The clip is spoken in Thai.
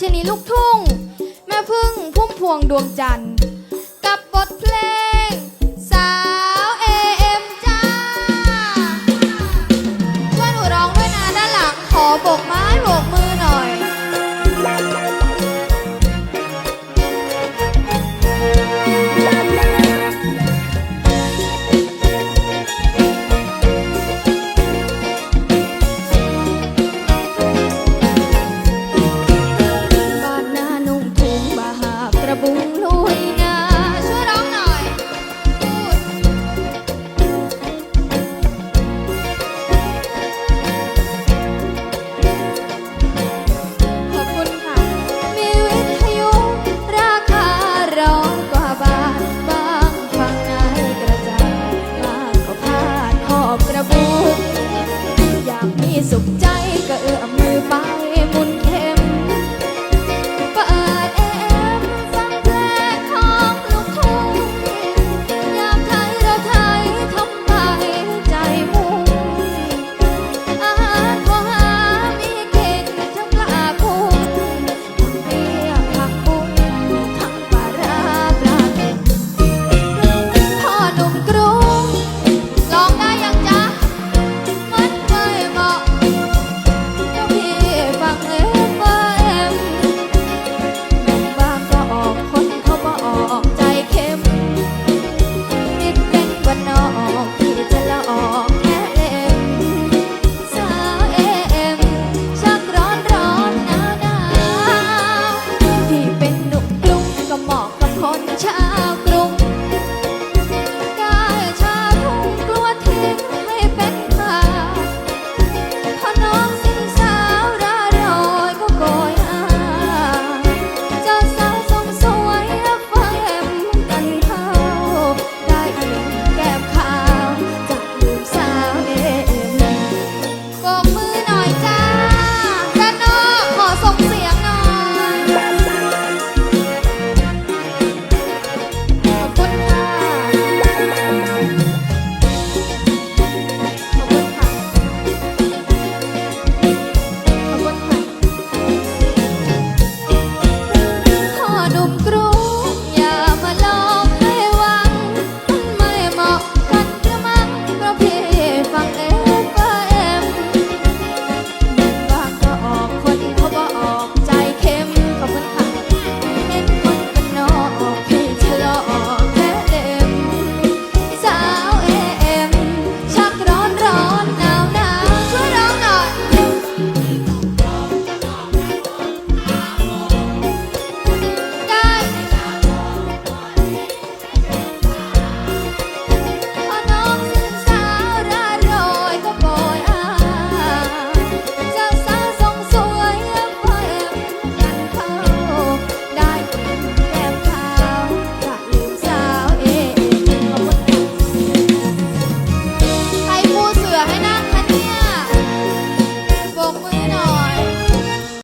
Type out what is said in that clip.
ชินีลูกทุ่ง แม่พึ่งพุ่มพวงดวงจันทร์ tchau.